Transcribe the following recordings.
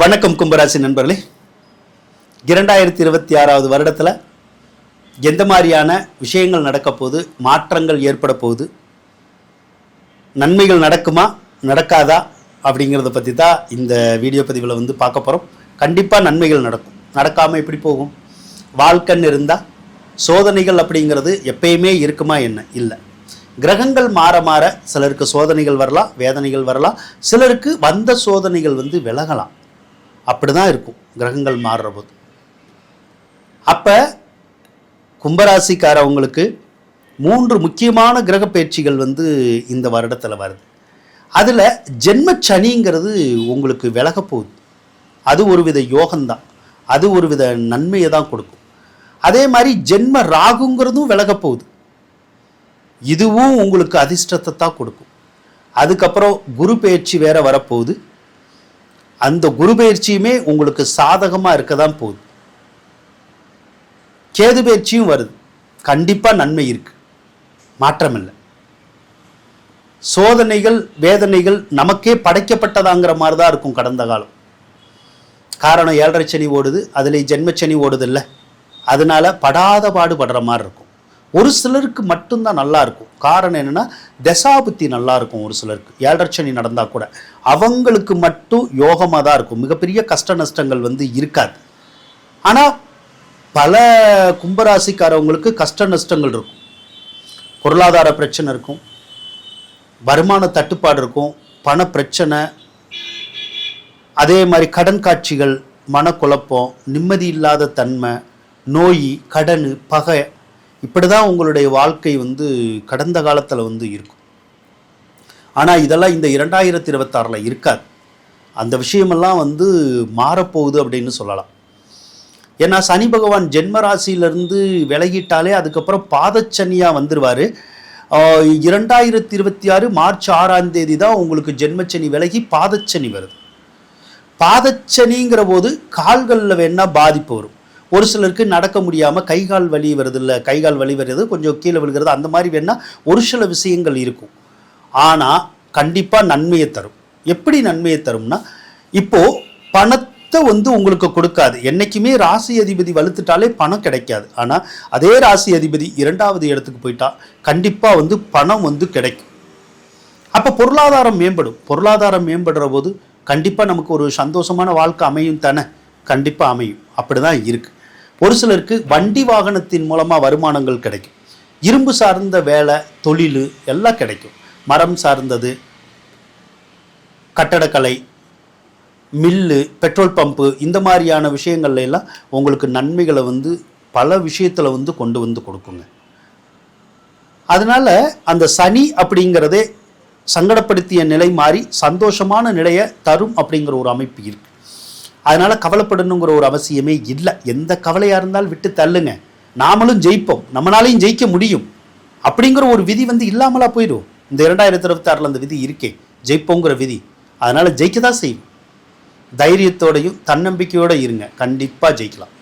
வணக்கம் கும்பராசி நண்பர்களே. இரண்டாயிரத்தி இருபத்தி ஆறாவது வருடத்தில் எந்த மாதிரியான விஷயங்கள் நடக்க போகுது மாற்றங்கள் ஏற்பட போகுது நன்மைகள் நடக்குமா நடக்காதா அப்படிங்கிறத பற்றி தான் இந்த வீடியோ பதிவில் வந்து பார்க்க போகிறோம் கண்டிப்பாக நன்மைகள் நடக்கும். நடக்காமல் எப்படி போகும்? வாழ்க்கைன்னு இருந்தால் சோதனைகள் அப்படிங்கிறது எப்பயுமே இருக்குமா என்ன? இல்லை. கிரகங்கள் மாற மாற சிலருக்கு சோதனைகள் வரலாம் வேதனைகள் வரலாம். சிலருக்கு வந்த சோதனைகள் வந்து விலகலாம். அப்படி தான் இருக்கும் கிரகங்கள் மாறுற போது. அப்போ கும்பராசிக்காரவங்களுக்கு மூன்று முக்கியமான கிரக பயிற்சிகள் வந்து இந்த வருடத்தில் வருது. அதில் ஜென்ம சனிங்கிறது உங்களுக்கு விலக போகுது. அது ஒரு வித யோகம்தான். அது ஒரு வித நன்மையை தான் கொடுக்கும். அதே மாதிரி ஜென்ம ராகுங்கிறதும் விலக போகுது. இதுவும் உங்களுக்கு அதிர்ஷ்டத்தை தான் கொடுக்கும். அதுக்கப்புறம் குரு பயிற்சி வேற வரப்போகுது. அந்த குரு பயிற்சியுமே உங்களுக்கு சாதகமாக இருக்க தான் போகுது. கேது பயிற்சியும் வருது. கண்டிப்பாக நன்மை இருக்குது மாற்றம் இல்லை சோதனைகள் வேதனைகள் நமக்கே படைக்கப்பட்டதாங்கிற மாதிரி தான் இருக்கும் கடந்த காலம். காரணம் ஏழரை சனி ஓடுது அதில் ஜென்மச்சனி ஓடுது இல்லை அதனால படாத பாடுபடுற மாதிரி இருக்கும். ஒரு சிலருக்கு மட்டும்தான் நல்லா இருக்கும். காரணம் என்னென்னா தசாபுத்தி நல்லா இருக்கும் ஒரு சிலருக்கு. ஏழரட்சனி நடந்தால் கூட. அவங்களுக்கு மட்டும் யோகமாக தான் இருக்கும். மிகப்பெரிய கஷ்ட நஷ்டங்கள் வந்து இருக்காது. ஆனால் பல கும்பராசிக்காரவங்களுக்கு கஷ்ட நஷ்டங்கள் இருக்கும். பொருளாதார பிரச்சனை இருக்கும். வருமான தட்டுப்பாடு இருக்கும். பண பிரச்சனை. அதே மாதிரி கடன் காட்சிகள் மனக்குழப்பம் நிம்மதி இல்லாத தன்மை நோய் கடன் பகை இப்படி தான் உங்களுடைய வாழ்க்கை வந்து கடந்த காலத்தில் வந்து இருக்கும். ஆனால் இதெல்லாம் இந்த இரண்டாயிரத்தி இருபத்தாறில் இருக்காது. அந்த விஷயமெல்லாம் வந்து மாறப்போகுது அப்படின்னு சொல்லலாம். ஏன்னா சனி பகவான் ஜென்ம ராசியிலிருந்து விலகிட்டாலே அதுக்கப்புறம் பாதச்சனியாக வந்துடுவார் இரண்டாயிரத்தி இருபத்தி ஆறு மார்ச் ஆறாம் தேதி தான் உங்களுக்கு ஜென்மச்சனி விலகி பாதச்சனி வருது. பாதச்சனிங்கிற போது கால்களில் வேணால் பாதிப்பு வரும். ஒரு சிலருக்கு நடக்க முடியாமல் கை கால் வலி வருது இல்லை கை கால் வலி வருது கொஞ்சம் கீழே விழுகிறது அந்த மாதிரி வேணால் ஒரு சில விஷயங்கள் இருக்கும். ஆனால் கண்டிப்பாக நன்மையை தரும். எப்படி நன்மையை தரும்னா இப்போது பணத்தை வந்து உங்களுக்கு கொடுக்காது. என்றைக்குமே ராசி அதிபதி வலுத்துட்டாலே பணம் கிடைக்காது. ஆனால் அதே ராசி அதிபதி இரண்டாவது இடத்துக்கு போயிட்டா கண்டிப்பாக வந்து பணம் வந்து கிடைக்கும். அப்போ பொருளாதாரம் மேம்படும். பொருளாதாரம் மேம்படுற போது கண்டிப்பாக நமக்கு ஒரு சந்தோஷமான வாழ்க்கை அமையும் தானே? கண்டிப்பாக அமையும். அப்படி தான் இருக்குது ஒரு சிலருக்கு வண்டி வாகனத்தின் மூலமாக வருமானங்கள் கிடைக்கும். இரும்பு சார்ந்த வேலை தொழில் எல்லாம் கிடைக்கும். மரம் சார்ந்தது கட்டடக்கலை மில்லு பெட்ரோல் பம்பு இந்த மாதிரியான விஷயங்கள்ல எல்லாம் உங்களுக்கு நன்மைகளை வந்து பல விஷயத்தில் வந்து கொண்டு வந்து கொடுக்குங்க. அதனால் அந்த சனி அப்படிங்கிறதே சங்கடப்படுத்திய நிலை மாறி சந்தோஷமான நிலையை தரும் அப்படிங்கிற ஒரு அமைப்பு இருக்குது அதனால் கவலைப்படணுங்கிற ஒரு அவசியமே இல்லை. எந்த கவலையாக இருந்தாலும் விட்டு தள்ளுங்க. நாமளும் ஜெயிப்போம். நம்மளாலையும் ஜெயிக்க முடியும். அப்படிங்கிற ஒரு விதி வந்து இல்லாமலா போயிடும். இந்த இரண்டாயிரத்தி இருபத்தாறில் அந்த விதி இருக்கே. ஜெயிப்போங்கிற விதி. அதனால் ஜெயிக்க தான் செய்யும். தைரியத்தோடையும் தன்னம்பிக்கையோட இருங்க. கண்டிப்பாக ஜெயிக்கலாம்.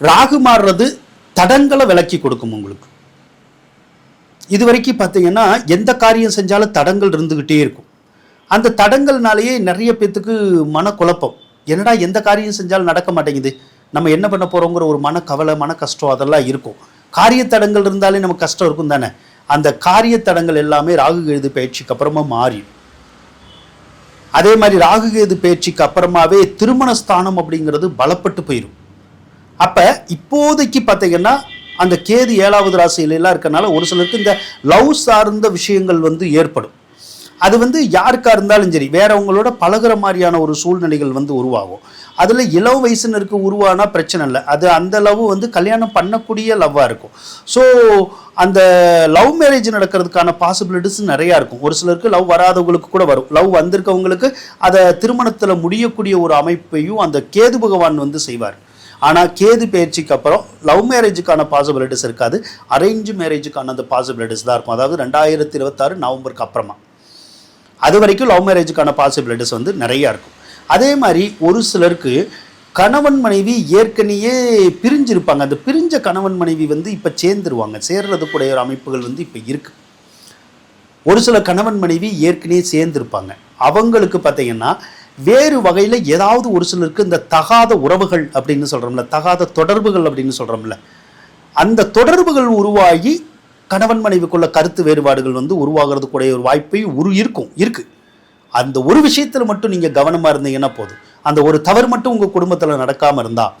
ராகு மாறுறது தடங்களை விலக்கி கொடுக்கும் உங்களுக்கு. இது வரைக்கும் பார்த்தீங்கன்னா எந்த காரியம் செஞ்சாலும் தடங்கள் இருந்துக்கிட்டே இருக்கும். அந்த தடங்கள்னாலேயே நிறைய பேத்துக்கு மனக்குழப்பம். என்னடா எந்த காரியம் செஞ்சாலும் நடக்க மாட்டேங்குது. நம்ம என்ன பண்ண போகிறோங்கிற ஒரு மன கவலை மன கஷ்டம் அதெல்லாம் இருக்கும். காரிய தடங்கள் இருந்தாலே நமக்கு கஷ்டம் இருக்கும் தானே? அந்த காரிய தடங்கள் எல்லாமே ராகு கேது பயிற்சிக்கு அப்புறமா மாறிடும் அதே மாதிரி ராகு கேது பயிற்சிக்கு அப்புறமாவே திருமண ஸ்தானம் அப்படிங்கிறது பலப்பட்டு போயிடும் அப்போ இப்போதைக்கு பார்த்தீங்கன்னா அந்த கேது ஏழாவது ராசியிலலாம் இருக்கனால ஒரு சிலருக்கு இந்த லவ் சார்ந்த விஷயங்கள் வந்து ஏற்படும். அது வந்து யாருக்காக இருந்தாலும் சரி வேறவங்களோட பழகுற மாதிரியான ஒரு சூழ்நிலைகள் வந்து உருவாகும். அதில் இளவு வயசுனருக்கு உருவானா பிரச்சனை இல்லை. அது அந்த லவ் வந்து கல்யாணம் பண்ணக்கூடிய லவ்வாக இருக்கும். ஸோ அந்த லவ் மேரேஜ் நடக்கிறதுக்கான பாசிபிலிட்டிஸ் நிறையா இருக்கும். ஒரு சிலருக்கு லவ் வராதவங்களுக்கு கூட வரும். லவ் வந்திருக்கவங்களுக்கு அதை திருமணத்தில் முடியக்கூடிய ஒரு அமைப்பையும் அந்த கேது பகவான் வந்து செய்வார். ஆனால் கேது பயிற்சிக்கு அப்புறம் லவ் மேரேஜுக்கான பாசிபிலிட்டிஸ் இருக்காது. அரேஞ்ச் மேரேஜுக்கான அந்த பாசிபிலிட்டிஸ் தான் இருக்கும். அதாவது ரெண்டாயிரத்தி இருபத்தாறு நவம்பருக்கு அப்புறமா. அது வரைக்கும் லவ் மேரேஜுக்கான பாசிபிலிட்டிஸ் வந்து நிறையா இருக்கும். அதே மாதிரி ஒரு சிலருக்கு கணவன் மனைவி ஏற்கனவே பிரிஞ்சிருப்பாங்க. அந்த பிரிஞ்ச கணவன் மனைவி வந்து இப்போ சேர்ந்துருவாங்க. சேர்றதுக்குடைய ஒரு அமைப்புகள் வந்து இப்போ இருக்கு. ஒரு சில கணவன் மனைவி ஏற்கனவே சேர்ந்துருப்பாங்க. அவங்களுக்கு பார்த்தீங்கன்னா வேறு வகையில் ஏதாவது ஒரு சிலருக்கு இந்த தகாத உறவுகள் அப்படின்னு சொல்கிறோம்ல தகாத தொடர்புகள் அப்படின்னு சொல்கிறோம்ல அந்த தொடர்புகள் உருவாகி கணவன் மனைவிக்குள்ள கருத்து வேறுபாடுகள் வந்து உருவாகிறதுக்குடைய ஒரு வாய்ப்பை உரு இருக்கும் இருக்கு. அந்த ஒரு விஷயத்தில் மட்டும் நீங்கள் கவனமாக இருந்தீங்கன்னா போதும். அந்த ஒரு தவறு மட்டும் உங்கள் குடும்பத்தில் நடக்காமல் இருந்தால்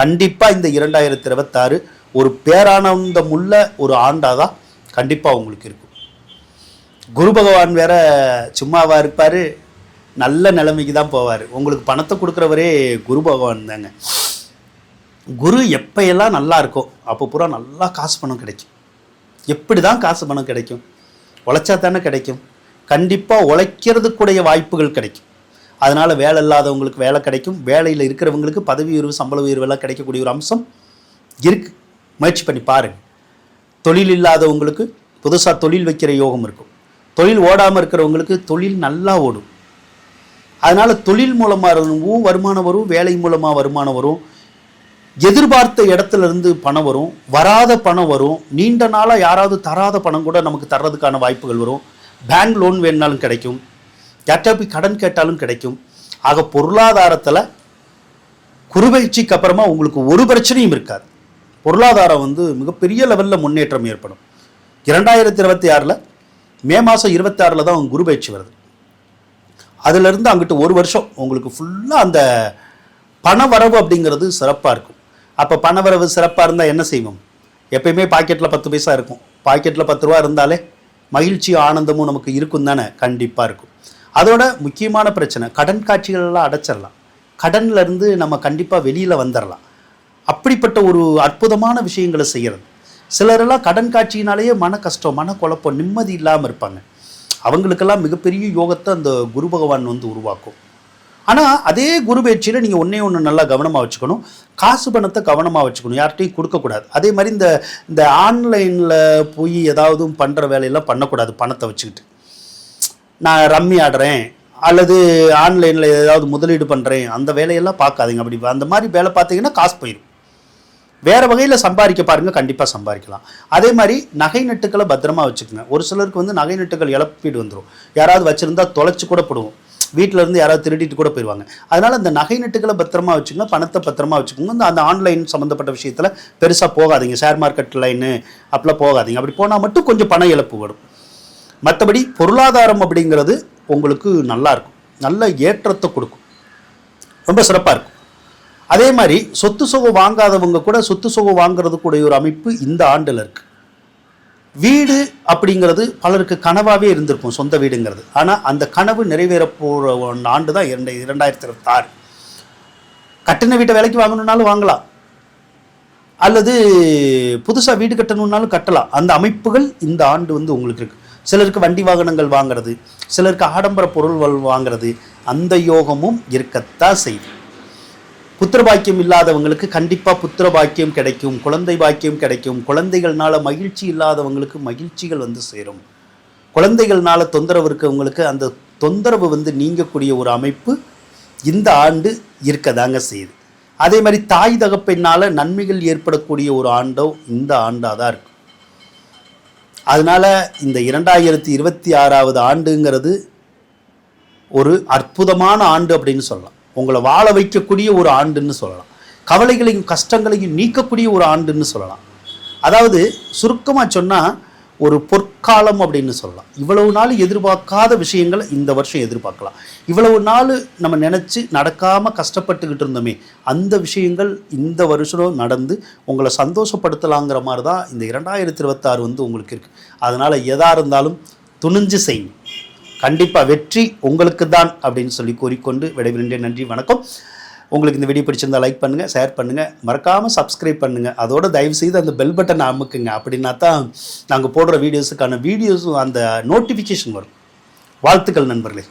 கண்டிப்பாக இந்த இரண்டாயிரத்தி இருபத்தாறு ஒரு பேரானந்தமுள்ள ஒரு ஆண்டாக தான் கண்டிப்பாக உங்களுக்கு இருக்கும். குரு பகவான் வேற சும்மாவாக இருப்பார் நல்ல நிலைமைக்கு தான் போவார். உங்களுக்கு பணத்தை கொடுக்குறவரே குரு பகவான் தாங்க. குரு எப்பையெல்லாம் நல்லா இருக்கோ அப்போ பூரா நல்லா காசு பணம் கிடைக்கும். எப்படி தான் காசு பணம் கிடைக்கும்? உழைச்சா தானே கிடைக்கும். கண்டிப்பாக உழைக்கிறதுக்குடைய வாய்ப்புகள் கிடைக்கும். அதனால் வேலை இல்லாதவங்களுக்கு வேலை கிடைக்கும். வேலையில் இருக்கிறவங்களுக்கு பதவி உயர்வு சம்பள உயர்வு எல்லாம் கிடைக்கக்கூடிய ஒரு அம்சம் இருக்குது முயற்சி பண்ணி பாருங்கள் தொழில் இல்லாதவங்களுக்கு புதுசாக தொழில் வைக்கிற யோகம் இருக்கும். தொழில் ஓடாமல் இருக்கிறவங்களுக்கு தொழில் நல்லா ஓடும். அதனால் தொழில் மூலமாக வருமானம் வரும் வேலை மூலமாக வருமானம் வரும். எதிர்பார்த்த இடத்துல இருந்து பணம் வரும் வராத பணம் வரும் நீண்ட நாளாக யாராவது தராத பணம் கூட நமக்கு தர்றதுக்கான வாய்ப்புகள் வரும். பேங்க் லோன் வேணுனாலும் கிடைக்கும். யார்கிட்ட போய் கடன் கேட்டாலும் கிடைக்கும். ஆக பொருளாதாரத்தில் குறுபயிற்சிக்கு அப்புறமா உங்களுக்கு ஒரு பிரச்சனையும் இருக்காது. பொருளாதாரம் வந்து மிகப்பெரிய லெவலில் முன்னேற்றம் ஏற்படும். இரண்டாயிரத்தி இருபத்தி ஆறில் மே மாதம் இருபத்தி ஆறில் தான் குரு பயிற்சி வருது அதுலேருந்து அங்கிட்டு ஒரு வருஷம் உங்களுக்கு ஃபுல்லாக அந்த பண வரவு அப்படிங்கிறது சிறப்பாக இருக்கும். அப்போ பணவரவு சிறப்பாக இருந்தால் என்ன செய்வோம்? எப்பயுமே பாக்கெட்டில் பத்து பைசா இருக்கும். பாக்கெட்டில் பத்து ரூபா இருந்தாலே மகிழ்ச்சியும் ஆனந்தமும் நமக்கு இருக்கும் தானே? கண்டிப்பாக இருக்கும். அதோட முக்கியமான பிரச்சனை கடன் காட்சிகளெல்லாம் அடைச்சிடலாம் கடன்லேருந்து நம்ம கண்டிப்பாக வெளியில் வந்துடலாம் அப்படிப்பட்ட ஒரு அற்புதமான விஷயங்களை செய்கிறது சிலரெல்லாம் கடன் காட்சியினாலேயே மன கஷ்டம் மன குழப்பம் நிம்மதி இல்லாமல் இருப்பாங்க. அவங்களுக்கெல்லாம் மிகப்பெரிய யோகத்தை அந்த குரு பகவான் வந்து உருவாக்கும். ஆனால் அதே குரு பயிற்சியில் நீங்கள் ஒன்றே ஒன்று நல்லா கவனமாக வச்சுக்கணும். காசு பணத்தை கவனமாக வச்சுக்கணும். யார்கிட்டையும் கொடுக்கக்கூடாது. அதே மாதிரி இந்த இந்த ஆன்லைனில் போய் ஏதாவது பண்ணுற வேலையெல்லாம் பண்ணக்கூடாது பணத்தை வச்சுக்கிட்டு. நான் ரம்மி ஆடுறேன் அல்லது ஆன்லைனில் ஏதாவது முதலீடு பண்ணுறேன் அந்த வேலையெல்லாம் பார்க்காதீங்க. அப்படி அந்த மாதிரி வேலை பார்த்தீங்கன்னா காசு போயிடும் வேறு வகையில் சம்பாதிக்க பாருங்கள் கண்டிப்பாக சம்பாதிக்கலாம். அதே மாதிரி நகை நட்டுக்களை பத்திரமா வச்சுக்கோங்க. ஒரு சிலருக்கு வந்து நகை நட்டுக்கள் இழப்பீடு வந்துடும் யாராவது வச்சுருந்தா தொலைச்சி கூட போடுவோம். வீட்டில் இருந்து யாராவது திருடிட்டு கூட போயிடுவாங்க அதனால் அந்த நகை நட்டுகளை பத்திரமா வச்சுக்கோங்க பணத்தை பத்திரமா வச்சுக்கோங்க. இந்த அந்த ஆன்லைன் சம்மந்தப்பட்ட விஷயத்தில் பெருசாக போகாதீங்க. ஷேர் மார்க்கெட் லைனு அப்படிலாம் போகாதீங்க. அப்படி போனால் மட்டும் கொஞ்சம் பண இழப்பு வரும். மற்றபடி பொருளாதாரம் அப்படிங்கிறது உங்களுக்கு நல்லா இருக்கும். நல்ல ஏற்றத்தை கொடுக்கும். ரொம்ப சிறப்பாக இருக்கும். அதே மாதிரி சொத்து சுகம் வாங்காதவங்க கூட சொத்து சுகம் வாங்குறதுக்குடைய ஒரு அமைப்பு இந்த ஆண்டில் இருக்குது வீடு அப்படிங்கிறது பலருக்கு கனவாகவே இருந்திருக்கும் சொந்த வீடுங்கிறது. ஆனால் அந்த கனவு நிறைவேற போகிற ஆண்டு தான் இரண்டு இரண்டாயிரத்தி இருபத்தாறு. கட்டின வீட்டை விலைக்கு வாங்கணுன்னாலும் வாங்கலாம். அல்லது புதுசாக வீடு கட்டணுன்னாலும் கட்டலாம். அந்த அமைப்புகள் இந்த ஆண்டு வந்து உங்களுக்கு இருக்குது சிலருக்கு வண்டி வாகனங்கள் வாங்குறது சிலருக்கு ஆடம்பர பொருள்கள் வாங்குறது அந்த யோகமும் இருக்கத்தான் செய்யும். புத்திர பாக்கியம் இல்லாதவங்களுக்கு கண்டிப்பாக புத்திர பாக்கியம் கிடைக்கும் குழந்தை பாக்கியம் கிடைக்கும். குழந்தைகள்னால மகிழ்ச்சி இல்லாதவங்களுக்கு மகிழ்ச்சிகள் வந்து சேரும். குழந்தைகள்னால தொந்தரவு இருக்கவங்களுக்கு அந்த தொந்தரவு வந்து நீங்கக்கூடிய ஒரு அமைப்பு இந்த ஆண்டு இருக்கதாங்க செய்யுது. அதே மாதிரி தாய் தகப்பெண்ணால நன்மைகள் ஏற்படக்கூடிய ஒரு ஆண்டோ இந்த ஆண்டாக தான் இருக்கும் அதனால இந்த இரண்டாயிரத்தி இருபத்தி ஆறாவது ஆண்டுங்கிறது ஒரு அற்புதமான ஆண்டு அப்படின்னு சொல்லலாம். உங்களை வாழ வைக்கக்கூடிய ஒரு ஆண்டுன்னு சொல்லலாம். கவலைகளையும் கஷ்டங்களையும் நீக்கக்கூடிய ஒரு ஆண்டுன்னு சொல்லலாம். அதாவது சுருக்கமாக சொன்னால் ஒரு பொற்காலம் அப்படின்னு சொல்லலாம். இவ்வளவு நாள் எதிர்பார்க்காத விஷயங்களை இந்த வருஷம் எதிர்பார்க்கலாம். இவ்வளவு நாள் நம்ம நினச்சி நடக்காமல் கஷ்டப்பட்டுக்கிட்டு இருந்தோமே அந்த விஷயங்கள் இந்த வருஷம் நடந்து உங்களை சந்தோஷப்படுத்தலாங்கிற மாதிரி தான் இந்த இரண்டாயிரத்தி இருபத்தாறு வந்து உங்களுக்கு இருக்குது அதனால் எதாக இருந்தாலும் துணிஞ்சு செய்யுங்க. கண்டிப்பாக வெற்றி உங்களுக்கு தான் அப்படின்னு சொல்லி கூறிக்கொண்டு விடைபெறுகின்றேன் நன்றி வணக்கம். உங்களுக்கு இந்த வீடியோ பிடிச்சிருந்தா லைக் பண்ணுங்கள் ஷேர் பண்ணுங்கள் மறக்காமல் சப்ஸ்கிரைப் பண்ணுங்கள் அதோட தயவு செய்து அந்த பெல் பட்டனை அமுக்குங்க. அப்படின்னா தான் நாங்கள் போடுற வீடியோஸுக்கான வீடியோஸும் அந்த நோட்டிஃபிகேஷன் வரும். வாழ்த்துக்கள் நண்பர்களே.